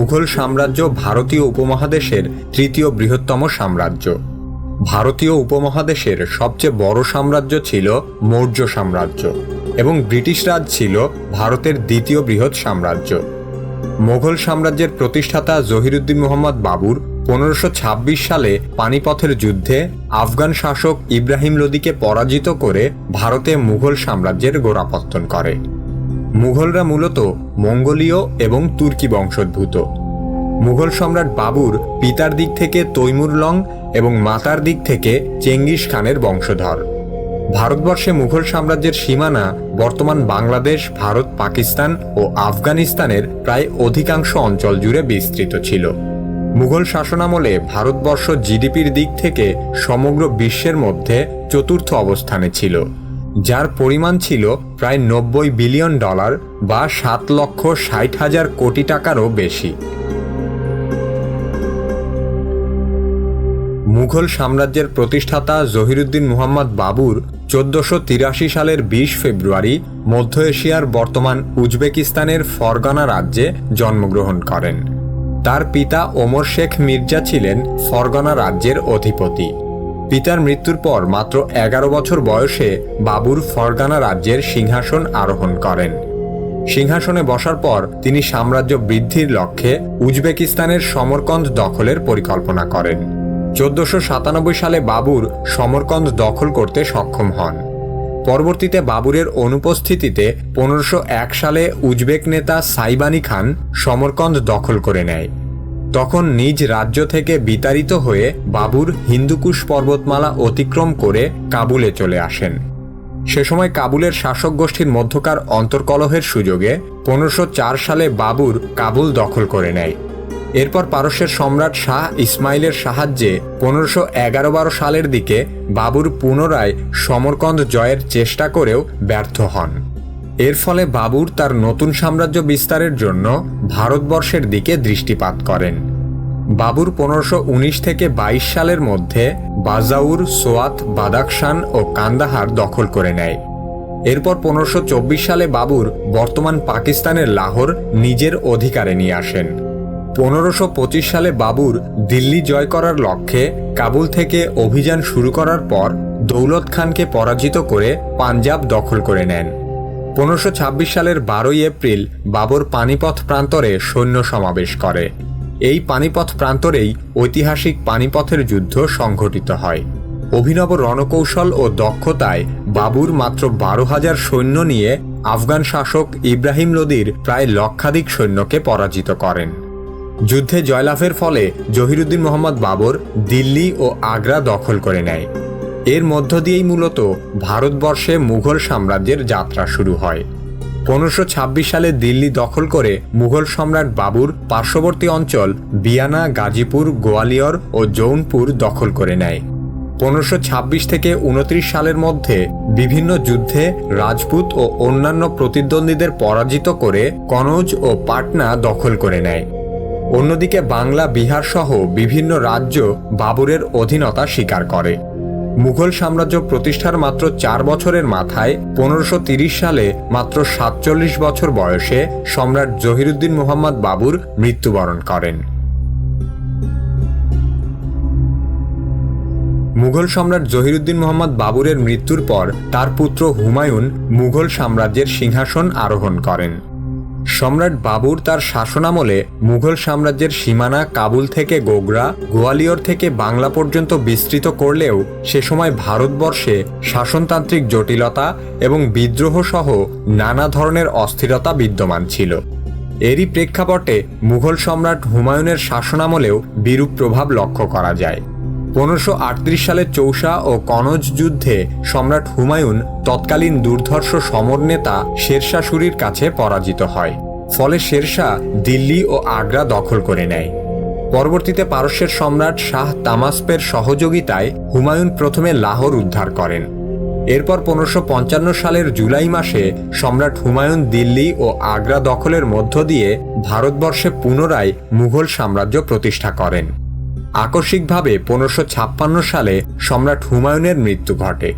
মুঘল সাম্রাজ্য ভারতীয় উপমহাদেশের তৃতীয় বৃহত্তম সাম্রাজ্য। ভারতীয় উপমহাদেশের সবচেয়ে বড় সাম্রাজ্য ছিল মৌর্য সাম্রাজ্য এবং ব্রিটিশ রাজ ছিল ভারতের দ্বিতীয় বৃহৎ সাম্রাজ্য। মোগল সাম্রাজ্যের প্রতিষ্ঠাতা জহিরুদ্দিন মোহাম্মদ বাবুর পনেরোশো সালে পানিপথের যুদ্ধে আফগান শাসক ইব্রাহিম লোদিকে পরাজিত করে ভারতে মুঘল সাম্রাজ্যের গোড়াপত্তন করে। মুঘলরা মূলত মঙ্গোলীয় এবং তুর্কি বংশোদ্ভূত। মুঘল সম্রাট বাবুর পিতার দিক থেকে তৈমুর লং এবং মাতার দিক থেকে চেঙ্গিস খানের বংশধর। ভারতবর্ষে মুঘল সাম্রাজ্যের সীমানা বর্তমান বাংলাদেশ, ভারত, পাকিস্তান ও আফগানিস্তানের প্রায় অধিকাংশ অঞ্চল জুড়ে বিস্তৃত ছিল। মুঘল শাসনামলে ভারতবর্ষ জিডিপির দিক থেকে সমগ্র বিশ্বের মধ্যে চতুর্থ অবস্থানে ছিল। যার পরিমাণ ছিল প্রায় নব্বই বিলিয়ন ডলার বা সাত লক্ষ ষাট হাজার কোটি টাকারও বেশি। মুঘল সাম্রাজ্যের প্রতিষ্ঠাতা জহিরুদ্দিন মুহাম্মদ বাবুর চোদ্দশো তিরাশি সালের বিশ ফেব্রুয়ারি মধ্য এশিয়ার বর্তমান উজবেকিস্তানের ফরগানা রাজ্যে জন্মগ্রহণ করেন। তার পিতা ওমর শেখ মির্জা ছিলেন ফরগনা রাজ্যের অধিপতি। পিতার মৃত্যুর পর মাত্র এগারো বছর বয়সে বাবুর ফরগানা রাজ্যের সিংহাসন আরোহণ করেন। সিংহাসনে বসার পর তিনি সাম্রাজ্য বৃদ্ধির লক্ষ্যে উজবেকিস্তানের সমরকন্দ দখলের পরিকল্পনা করেন। চোদ্দশো সাতানব্বই সালে বাবুর সমরকন্দ দখল করতে সক্ষম হন। পরবর্তীতে বাবুরের অনুপস্থিতিতে পনেরোশো এক সালে উজবেক নেতা সাইবানি খান সমরকন্দ দখল করে নেয়। তখন নিজ রাজ্য থেকে বিতাড়িত হয়ে বাবুর হিন্দুকুশ পর্বতমালা অতিক্রম করে কাবুলে চলে আসেন। সে সময় কাবুলের শাসক গোষ্ঠীর মধ্যকার অন্তর্কলহের সুযোগে পনেরোশো সালে বাবুর কাবুল দখল করে নেয়। এরপর পারস্যের সম্রাট শাহ ইসমাইলের সাহায্যে পনেরোশো এগারো বারো সালের দিকে বাবুর পুনরায় সমরকন্দ জয়ের চেষ্টা করেও ব্যর্থ হন। এর ফলে বাবুর তার নতুন সাম্রাজ্য বিস্তারের জন্য ভারতবর্ষের দিকে দৃষ্টিপাত করেন। বাবুর পনেরোশো থেকে বাইশ সালের মধ্যে বাজাউর, সোয়াত বাদাকশান ও কান্দাহার দখল করে নেয়। এরপর পনেরোশো সালে বাবুর বর্তমান পাকিস্তানের লাহোর নিজের অধিকারে নিয়ে আসেন। পনেরোশো সালে বাবুর দিল্লি জয় করার লক্ষ্যে কাবুল থেকে অভিযান শুরু করার পর দৌলত খানকে পরাজিত করে পাঞ্জাব দখল করে নেন। পনেরোশো সালের বারোই এপ্রিল বাবর পানিপথ প্রান্তরে সৈন্য সমাবেশ করে। এই পানিপথ প্রান্তরেই ঐতিহাসিক পানিপথের যুদ্ধ সংঘটিত হয়। অভিনব রণকৌশল ও দক্ষতায় বাবুর মাত্র বারো হাজার সৈন্য নিয়ে আফগান শাসক ইব্রাহিম লোদির প্রায় লক্ষাধিক সৈন্যকে পরাজিত করেন। যুদ্ধে জয়লাভের ফলে জহিরুদ্দিন মোহাম্মদ বাবর দিল্লি ও আগ্রা দখল করে নেয়। এর মধ্য দিয়েই মূলত ভারতবর্ষে মুঘল সাম্রাজ্যের যাত্রা শুরু হয়। পনেরোশো সালে দিল্লি দখল করে মুঘল সম্রাট বাবুর পার্শ্ববর্তী অঞ্চল বিয়ানা, গাজীপুর, গোয়ালিয়র ও জৌনপুর দখল করে নেয়। পনেরোশো থেকে উনত্রিশ সালের মধ্যে বিভিন্ন যুদ্ধে রাজপুত ও অন্যান্য প্রতিদ্বন্দ্বীদের পরাজিত করে কনৌজ ও পাটনা দখল করে নেয়। অন্যদিকে বাংলা, বিহার সহ বিভিন্ন রাজ্য বাবুরের অধীনতা স্বীকার করে। মুঘল সাম্রাজ্য প্রতিষ্ঠার মাত্র চার বছরের মাথায় পনেরোশো সালে মাত্র সাতচল্লিশ বছর বয়সে সম্রাট জহিরুদ্দিন মোহাম্মদ বাবুর মৃত্যুবরণ করেন। মুঘল সম্রাট জহিরুদ্দিন মোহাম্মদ বাবুরের মৃত্যুর পর তার পুত্র হুমায়ুন মুঘল সাম্রাজ্যের সিংহাসন আরোহণ করেন। সম্রাট বাবুর তার শাসনামলে মুঘল সাম্রাজ্যের সীমানা কাবুল থেকে গোগরা, গোয়ালিয়র থেকে বাংলা পর্যন্ত বিস্তৃত করলেও সে সময় ভারতবর্ষে শাসনতান্ত্রিক জটিলতা এবং বিদ্রোহ সহ নানা ধরনের অস্থিরতা বিদ্যমান ছিল। এরই প্রেক্ষাপটে মুঘল সম্রাট হুমায়ুনের শাসনামলেও বিরূপ প্রভাব লক্ষ্য করা যায়। পনেরোশো সালে চৌসা ও কনজ যুদ্ধে সম্রাট হুমায়ুন তৎকালীন দুর্ধর্ষ সমর নেতা শেরশাহ সুরির কাছে পরাজিত হয়। ফলে শেরশাহ দিল্লি ও আগ্রা দখল করে নেয়। পরবর্তীতে পারস্যের সম্রাট শাহ তামাসপের সহযোগিতায় হুমায়ুন প্রথমে লাহোর উদ্ধার করেন। এরপর পনেরোশো সালের জুলাই মাসে সম্রাট হুমায়ুন দিল্লি ও আগ্রা দখলের মধ্য দিয়ে ভারতবর্ষে পুনরায় মুঘল সাম্রাজ্য প্রতিষ্ঠা করেন। আকস্মিকভাবে পনেরোশো সালে সম্রাট হুমায়ুনের মৃত্যু ঘটে।